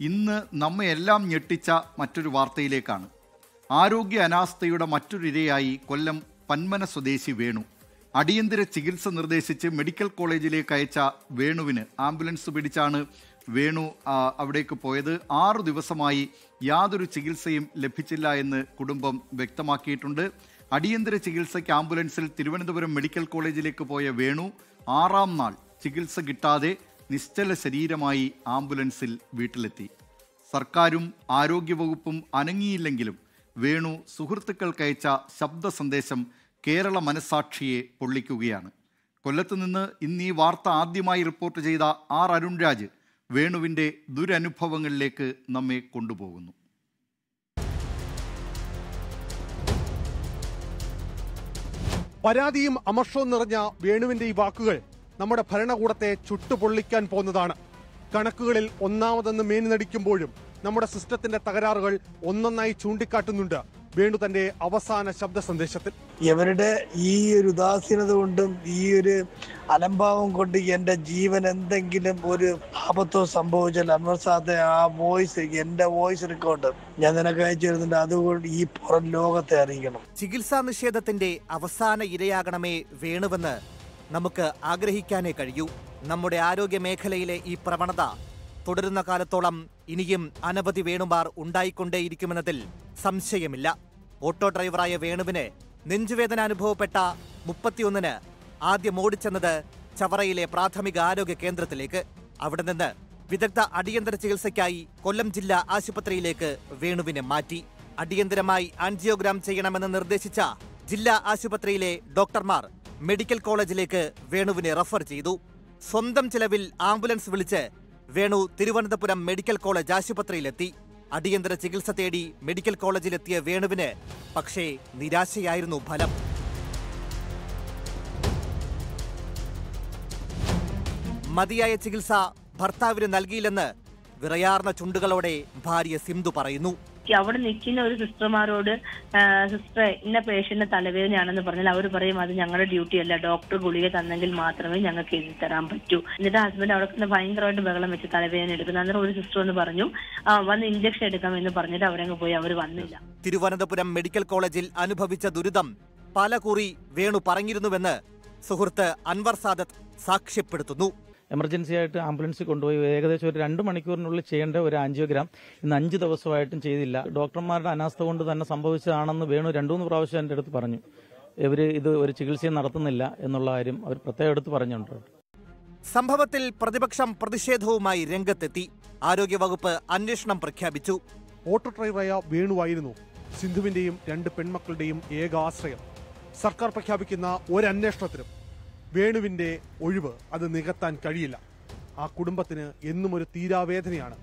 ഇന്ന് നമ്മയെല്ലാം ഞെട്ടിച്ച മറ്റൊരു വാർത്തയിലേക്കാണ്. ആരോഗ്യ അനാസ്ഥയുടെ മറ്റൊരിരയായി കൊല്ലം പന്മന സ്വദേശി വേണു. അടിയന്തര ചികിത്സ നിർദ്ദേശിച്ച് മെഡിക്കൽ കോളേജിലേക്ക് അയച്ച വേണുവിന് ആംബുലൻസ് പിടിച്ചാണ് വേണു അവിടേക്ക് പോയത്. ആറു ദിവസമായി യാതൊരു ചികിത്സയും ലഭിച്ചില്ല എന്ന് കുടുംബം വ്യക്തമാക്കിയിട്ടുണ്ട്. അടിയന്തര ചികിത്സയ്ക്ക് ആംബുലൻസിൽ തിരുവനന്തപുരം മെഡിക്കൽ കോളേജിലേക്ക് പോയ വേണു ആറാം നാൾ ചികിത്സ കിട്ടാതെ നിശ്ചല ശരീരമായി ആംബുലൻസിൽ വീട്ടിലെത്തി. സർക്കാരും ആരോഗ്യവകുപ്പും അനങ്ങിയില്ലെങ്കിലും വേണു സുഹൃത്തുക്കൾക്കയച്ച ശബ്ദ സന്ദേശം കേരള മനസാക്ഷിയെ പൊള്ളിക്കുകയാണ്. കൊല്ലത്തുനിന്ന് ഇന്ന് ഈ വാർത്ത ആദ്യമായി റിപ്പോർട്ട് ചെയ്ത ആർ അരുൺരാജ് വേണുവിന്റെ ദുരനുഭവങ്ങളിലേക്ക് നമ്മെ കൊണ്ടുപോകുന്നു. പരാതിയും അമർഷവും നിറഞ്ഞ വേണുവിന്റെ ഈ വാക്കുകൾ നമ്മുടെ ഭരണകൂടത്തെ ചുട്ടുപൊള്ളിക്കാൻ പോകുന്നതാണ്. കണക്കുകളിൽ ഒന്നാമതെന്ന് മേനിനടിക്കുമ്പോഴും നമ്മുടെ സിസ്റ്റത്തിന്റെ തകരാറുകൾ ഒന്നൊന്നായി ചൂണ്ടിക്കാട്ടുന്നുണ്ട് വേണു തന്റെ അവസാന ശബ്ദ സന്ദേശത്തിൽ. ഇവരുടെ ഈ ഒരു ഉദാസീനത കൊണ്ടും ഈ ഒരു അലംഭാവം കൊണ്ട് എന്റെ ജീവൻ എന്തെങ്കിലും ഒരു ആപത്തോ സംഭവിച്ചാൽ അൻവർ സാദെ ആ വോയിസ് എന്റെ വോയിസ് റെക്കോർഡ് ഞാൻ നിനക്ക് അയച്ചു തരുന്നുണ്ട്. അതുകൊണ്ട് ഈ പുറം ലോകത്തെ അറിയിക്കണം. ചികിത്സാ നിഷേധത്തിന്റെ അവസാന ഇരയാകണമേ വേണുവെന്ന് നമുക്ക് ആഗ്രഹിക്കാനേ കഴിയൂ. നമ്മുടെ ആരോഗ്യ മേഖലയിലെ ഈ പ്രവണത തുടരുന്ന കാലത്തോളം ഇനിയും അനവധി വേണുമാർ ഉണ്ടായിക്കൊണ്ടേയിരിക്കുമെന്നതിൽ സംശയമില്ല. ഓട്ടോ ഡ്രൈവറായ വേണുവിന് നെഞ്ചുവേദന അനുഭവപ്പെട്ട മുപ്പത്തിയൊന്നിന് ആദ്യം ഓടിച്ചെന്നത് ചവറയിലെ പ്രാഥമിക ആരോഗ്യ കേന്ദ്രത്തിലേക്ക്. അവിടെ നിന്ന് വിദഗ്ധ അടിയന്തര ചികിത്സയ്ക്കായി കൊല്ലം ജില്ലാ ആശുപത്രിയിലേക്ക് വേണുവിനെ മാറ്റി. അടിയന്തരമായി ആൻജിയോഗ്രാം ചെയ്യണമെന്ന് നിർദ്ദേശിച്ച ജില്ലാ ആശുപത്രിയിലെ ഡോക്ടർമാർ മെഡിക്കൽ കോളേജിലേക്ക് വേണുവിനെ റഫർ ചെയ്തു. സ്വന്തം ചിലവിൽ ആംബുലൻസ് വിളിച്ച് വേണു തിരുവനന്തപുരം മെഡിക്കൽ കോളേജ് ആശുപത്രിയിലെത്തി. അടിയന്തര ചികിത്സ തേടി മെഡിക്കൽ കോളേജിലെത്തിയ വേണുവിന് പക്ഷേ നിരാശയായിരുന്നു ഫലം. മതിയായ ചികിത്സ ഭർത്താവിന് നൽകിയില്ലെന്ന് വിറയാർന്ന ചുണ്ടുകളോടെ ഭാര്യ സിന്ധു പറയുന്നു. അവിടെ നിൽക്കുന്ന ഒരു സിസ്റ്റർമാരോട് സിസ്റ്റർ ഇന്ന പേഷ്യന്റ് തലവേദനയാണെന്ന് പറഞ്ഞാൽ അവർ പറയും അത് ഞങ്ങളുടെ ഡ്യൂട്ടി അല്ല. ഡോക്ടർ ഗുളിക തന്നെങ്കിൽ മാത്രമേ ഞങ്ങൾക്ക് എഴുതി തരാൻ പറ്റൂ. എന്നിട്ട് ഹസ്ബൻഡ് അവിടെ നിന്ന് ഭയങ്കരമായിട്ട് ബഹളം വെച്ച് തലവേദന എടുക്കുന്നു. അന്നേരം ഒരു സിസ്റ്റർ എന്ന് പറഞ്ഞു "ആ, വന്ന് ഇഞ്ചക്ഷൻ എടുക്കാം എന്ന് പറഞ്ഞിട്ട് അവരങ്ങ് പോയി. അവർ വന്നില്ല. തിരുവനന്തപുരം മെഡിക്കൽ കോളേജിൽ അനുഭവിച്ച ദുരിതം പല കുറി വേണു പറഞ്ഞിരുന്നുവെന്ന് സുഹൃത്ത് അൻവർ സാദത്ത് സാക്ഷ്യപ്പെടുത്തുന്നു. എമർജൻസി ആയിട്ട് ആംബുലൻസിൽ കൊണ്ടുപോയി ഏകദേശം ഒരു രണ്ട് മണിക്കൂറിനുള്ളിൽ ചെയ്യേണ്ട ഒരു ആൻജിയോഗ്രാം ഇന്ന് അഞ്ച് ദിവസമായിട്ടും ചെയ്തില്ല. ഡോക്ടർമാരുടെ അനാസ്ഥ കൊണ്ട് തന്നെ സംഭവിച്ചതാണെന്ന് വേണു രണ്ടുമൂന്ന് പ്രാവശ്യം എന്റെ അടുത്ത് പറഞ്ഞു. ഇവർ ഇത് ഒരു ചികിത്സയും നടത്തുന്നില്ല എന്നുള്ള കാര്യം അവർ പ്രത്യേകം എടുത്ത് പറഞ്ഞിട്ടുണ്ട്. സംഭവത്തിൽ പ്രതിപക്ഷം പ്രതിഷേധവുമായി രംഗത്തെത്തി. ആരോഗ്യവകുപ്പ് അന്വേഷണം പ്രഖ്യാപിച്ചു. ഓട്ടോ ഡ്രൈവറായ വേണുവായിരുന്നു സിന്ധുവിന്റെയും രണ്ട് പെൺമക്കളുടെയും ഏക ആശ്രയം. സർക്കാർ പ്രഖ്യാപിക്കുന്ന ഒരന്വേഷണത്തിനും വേണുവിന്റെ ഒഴിവ് അത് നികത്താൻ കഴിയില്ല. ആ കുടുംബത്തിന് എന്നും ഒരു തീരാവേദനയാണ്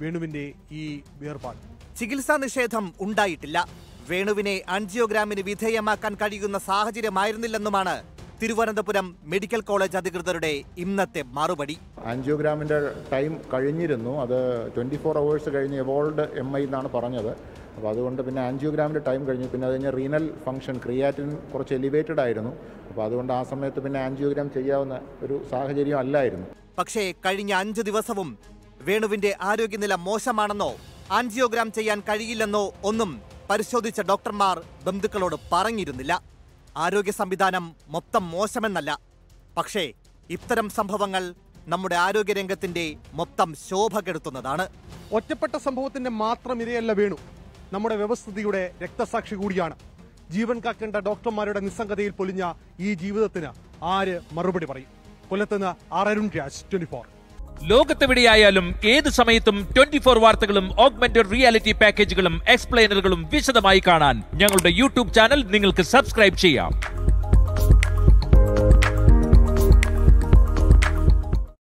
വേണുവിന്റെ ഈ വേർപാട്. ചികിത്സാ നിഷേധം ഉണ്ടായിട്ടില്ല. വേണുവിനെ ആൻജിയോഗ്രാമിന് വിധേയമാക്കാൻ കഴിയുന്ന സാഹചര്യമായിരുന്നില്ലെന്നുമാണ് തിരുവനന്തപുരം മെഡിക്കൽ കോളേജ് അധികൃതരുടെ ഇന്നത്തെ മറുപടി. ആൻജിയോഗ്രാമിന്റെ ടൈം കഴിഞ്ഞിരുന്നു. അത് ട്വന്റി ഫോർ അവേഴ്സ് കഴിഞ്ഞ് എവോൾഡ് എം ഐ എന്നാണ് പറഞ്ഞത്. അപ്പോൾ അതുകൊണ്ട് പിന്നെ ആൻജിയോഗ്രാമിന്റെ ടൈം കഴിഞ്ഞു. പിന്നെ അത് കഴിഞ്ഞാൽ റീനൽ ഫംഗ്ഷൻ ക്രിയാറ്റിൻ കുറച്ച് എലിവേറ്റഡ് ആയിരുന്നു. അപ്പോൾ അതുകൊണ്ട് ആ സമയത്ത് പിന്നെ ആൻജിയോഗ്രാം ചെയ്യാവുന്ന ഒരു സാഹചര്യം അല്ലായിരുന്നു. പക്ഷേ കഴിഞ്ഞ അഞ്ച് ദിവസവും വേണുവിന്റെ ആരോഗ്യനില മോശമാണെന്നോ ആൻജിയോഗ്രാം ചെയ്യാൻ കഴിയില്ലെന്നോ ഒന്നും പരിശോധിച്ച ഡോക്ടർമാർ ബന്ധുക്കളോട് പറഞ്ഞിരുന്നില്ല. ആരോഗ്യ സംവിധാനം മൊത്തം മോശമെന്നല്ല. പക്ഷേ ഇത്തരം സംഭവങ്ങൾ നമ്മുടെ ആരോഗ്യരംഗത്തിന്റെ മൊത്തം ശോഭ കെടുത്തുന്നതാണ് ഒറ്റപ്പെട്ട സംഭവത്തിന്റെ മാത്രം ഇരയല്ല വേണു. നമ്മുടെ വ്യവസ്ഥിതിയുടെ രക്തസാക്ഷി കൂടിയാണ്. ജീവൻ കാക്കേണ്ട ഡോക്ടർമാരുടെ നിസ്സംഗതയിൽ പൊലിഞ്ഞ ഈ ജീവിതത്തിന് ആര് മറുപടി പറയും? കൊല്ലത്തുനിന്ന് R Arun Raj twenty four ലോകത്തെവിടെയായാലും ഏത് സമയത്തും ട്വന്റി ഫോർ വാർത്തകളും ഓഗ്മെന്റഡ് റിയാലിറ്റി പാക്കേജുകളും എക്സ്പ്ലെയിനറുകളും വിശദമായി കാണാൻ ഞങ്ങളുടെ യൂട്യൂബ് ചാനൽ നിങ്ങൾക്ക് സബ്സ്ക്രൈബ് ചെയ്യാം.